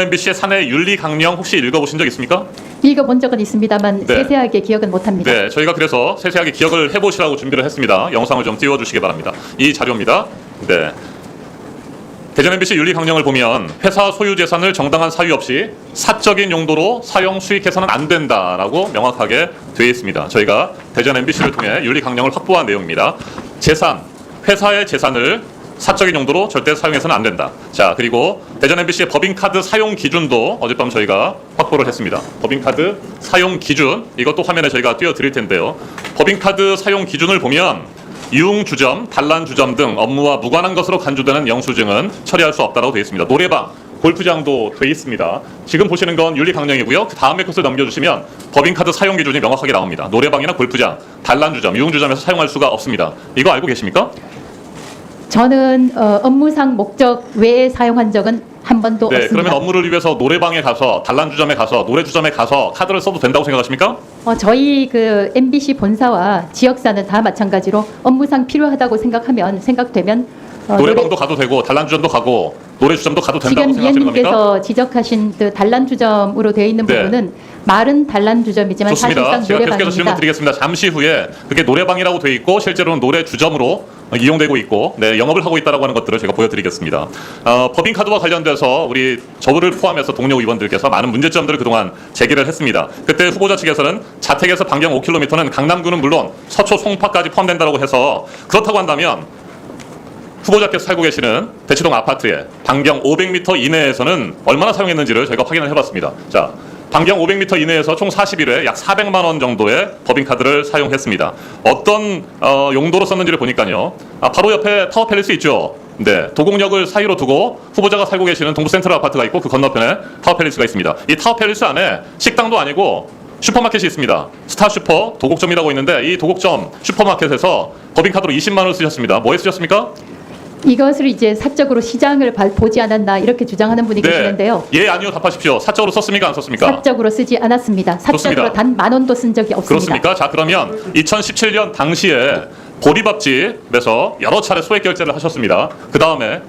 MBC의 사내 윤리 강령 혹시 읽어보신 적 있습니까? 읽어본 적은 있습니다만 네. 세세하게 기억은 못합니다. 네, 저희가 그래서 세세하게 기억을 해보시라고 준비를 했습니다. 영상을 좀 띄워주시기 바랍니다. 이 자료입니다. 네. 대전 MBC 윤리 강령을 보면 회사 소유 재산을 정당한 사유 없이 사적인 용도로 사용 수익해서는 안 된다라고 명확하게 되어 있습니다. 저희가 대전 MBC를 통해 윤리 강령을 확보한 내용입니다. 재산, 회사의 재산을 사적인 용도로 절대 사용해서는 안 된다. 자, 그리고 대전 MBC의 법인카드 사용 기준도 어젯밤 저희가 확보를 했습니다. 법인카드 사용 기준, 이것도 화면에 저희가 띄워드릴 텐데요. 법인카드 사용 기준을 보면 유흥 주점, 단란 주점 등 업무와 무관한 것으로 간주되는 영수증은 처리할 수 없다고 되어 있습니다. 노래방, 골프장도 되어 있습니다. 지금 보시는 건 윤리 강령이고요. 그 다음에 것을 넘겨주시면 법인카드 사용 기준이 명확하게 나옵니다. 노래방이나 골프장, 단란주점, 유흥주점에서 사용할 수가 없습니다. 이거 알고 계십니까? 저는 어, 업무상 목적 외에 사용한 적은 한 번도 네, 없습니다. 그러면 업무를 위해서 노래방에 가서 단란 주점에 가서 노래 주점에 가서 카드를 써도 된다고 생각하십니까? 어, 저희 그 MBC 본사와 지역사는 다 마찬가지로 업무상 필요하다고 생각하면 생각되면 어, 노래방도 가도 되고 단란 주점도 가고 노래 주점도 가도 된다고 지금 생각하시는 겁니까? 위원님께서 지적하신 그 단란주점으로 되어 있는 네. 부분은 말은 단란주점이지만 좋습니다. 사실상 제가 계속해서 질문 노래방입니다. 드리겠습니다. 잠시 후에 그게 노래방이라고 되어 있고 실제로는 노래 주점으로 이용되고 있고 네, 영업을 하고 있다라고 하는 것들을 제가 보여드리겠습니다. 어, 법인카드와 관련돼서 우리 저를 포함해서 동료 의원들께서 많은 문제점들을 그동안 제기를 했습니다. 그때 후보자 측에서는 자택에서 반경 5km는 강남구는 물론 서초 송파까지 포함된다고 해서 그렇다고 한다면 후보자께서 살고 계시는 대치동 아파트에 반경 500m 이내에서는 얼마나 사용했는지를 저희가 확인을 해봤습니다. 자, 반경 500m 이내에서 총 41회 약 400만 원 정도의 법인카드를 사용했습니다. 어떤 어, 용도로 썼는지를 보니까요. 아, 바로 옆에 타워 팰리스 있죠. 네, 도곡역을 사이로 두고 후보자가 살고 계시는 동부 센트럴 아파트가 있고 그 건너편에 타워 팰리스가 있습니다. 이 타워 팰리스 안에 식당도 아니고 슈퍼마켓이 있습니다. 스타 슈퍼 도곡점이라고 있는데 이 도곡점 슈퍼마켓에서 법인카드로 20만 원을 쓰셨습니다. 뭐에 쓰셨습니까? 이것을 이제 사적으로 시장을 발- 보지 않았나 이렇게 주장하는 분이 계시는데요. 예, 아니요 답하십시오. 사적으로 썼습니까? 안 썼습니까? 사적으로 쓰지 않았습니다. 사적으로 좋습니다. 단 만 원도 쓴 적이 없습니다. 그렇습니까? 자, 그러면 2017년 당시에 보리밥집에서 여러 차례 소액 결제를 하셨습니다. 그 다음에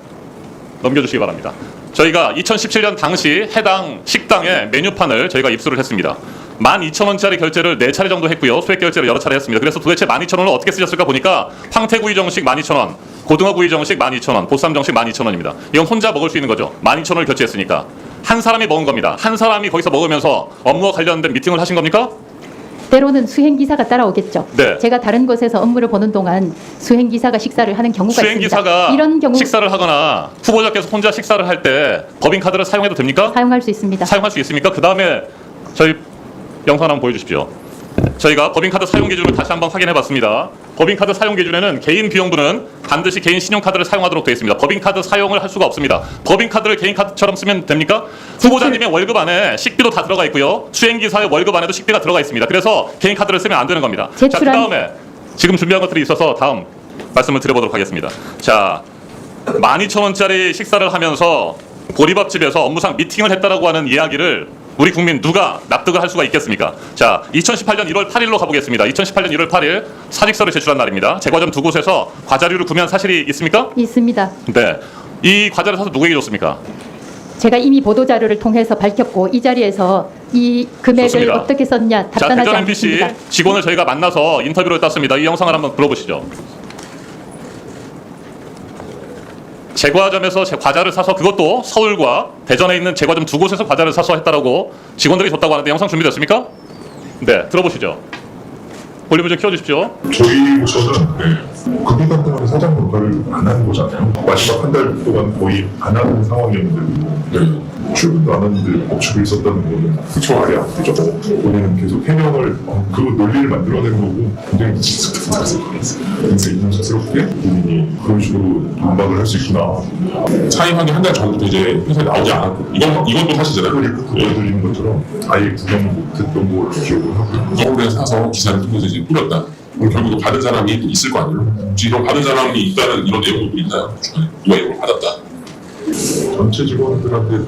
넘겨주시기 바랍니다. 저희가 2017년 당시 해당 식당의 메뉴판을 저희가 입수를 했습니다. 12,000원짜리 결제를 4차례 정도 했고요. 소액 결제를 여러 차례 했습니다. 그래서 도대체 12,000원을 어떻게 쓰셨을까 보니까 황태구이 정식 12,000원, 고등어구이 정식 12,000원, 보쌈 정식 12,000원입니다. 이건 혼자 먹을 수 있는 거죠. 12,000원을 결제했으니까. 한 사람이 먹은 겁니다. 한 사람이 거기서 먹으면서 업무와 관련된 미팅을 하신 겁니까? 때로는 수행 기사가 따라오겠죠. 네. 제가 다른 곳에서 업무를 보는 동안 수행 기사가 식사를 하는 경우가 수행 있습니다. 기사가 이런 경우 식사를 하거나 후보자께서 혼자 식사를 할 때 법인 카드를 사용해도 됩니까? 사용할 수 있습니다. 사용할 수 있습니까? 그 다음에 저희 영상 한번 보여주십시오. 저희가 법인 카드 사용 기준을 다시 한번 확인해봤습니다. 법인카드 사용 기준에는 개인 비용분은 반드시 개인 신용카드를 사용하도록 되어 있습니다. 법인카드 사용을 할 수가 없습니다. 법인카드를 개인카드처럼 쓰면 됩니까? 후보자님의 월급 안에 식비도 다 들어가 있고요. 수행기사의 월급 안에도 식비가 들어가 있습니다. 그래서 개인카드를 쓰면 안 되는 겁니다. 자, 그 다음에 지금 준비한 것들이 있어서 다음 말씀을 드려보도록 하겠습니다. 자, 12,000원짜리 식사를 하면서 보리밥집에서 업무상 미팅을 했다라고 하는 이야기를 우리 국민 누가 납득을 할 수가 있겠습니까? 자, 2018년 1월 8일로 가보겠습니다. 2018년 1월 8일 사직서를 제출한 날입니다. 제과점 두 곳에서 과자류를 구매한 사실이 있습니까? 있습니다. 네. 이 과자를 사서 누구에게 줬습니까? 제가 이미 보도 자료를 통해서 밝혔고 이 자리에서 이 금액을 좋습니다. 어떻게 썼냐 자, 답변하지 대전 MBC 않겠습니다. 직원을 저희가 만나서 인터뷰를 땄습니다. 이 영상을 한번 불러보시죠. 제과점에서 제 과자를 사서 그것도 서울과 대전에 있는 제과점 두 곳에서 과자를 사서 했다라고 직원들이 줬다고 하는데 영상 준비됐습니까? 네, 들어보시죠. 볼륨을 좀 키워주십시오. 저희부터는 네, 급비관 때문에 사장 물가를 안 하는 거잖아요. 마지막 한 달 동안 거의 안 하는 상황이었는데 네, 출근도 안 하는데 법칙이 있었다는 거는 그쵸 말이 안 되죠. 본인은 계속 해명을 어, 그 논리를 만들어내는 거고 굉장히 굉장히 인상스럽게 본인이 그런 식으로 반박을 할 수 있구나. 사임하기 한 달 전부터 이제 회사에 나오지 않았고 이건 이건 또 사실잖아요. 그걸 보여드리는 것처럼 아예 구경 못했던 걸 기억을 하고요. 서울에 사서 기사를 통해서 이제 뿌렸다. 그럼 결국 받은 사람이 또 있을 거 아니에요. 혹시 이런 받은 사람이 있다는 이런 내용도 있나요? 누가 이걸 받았다. 전체 직원들한테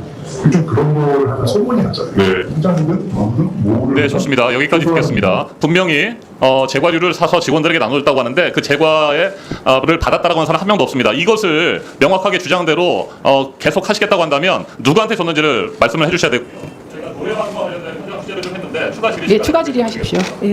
요즘 그런 하면 소문이 나잖아요. 네. 팀장이든 뭐든 뭐를 네, 좋습니다. 여기까지 듣겠습니다. 분명히 어, 제과류를 사서 직원들에게 나눴다고 하는데 그 제과를 받았다라고 하는 사람 한 명도 없습니다. 이것을 명확하게 주장대로 어, 계속 하시겠다고 한다면 누구한테 줬는지를 말씀을 해주셔야 되고. 저희가 노래방과 관련된 현장 취재를 좀 했는데 추가 질의 예, 추가 질의하십시오. 예.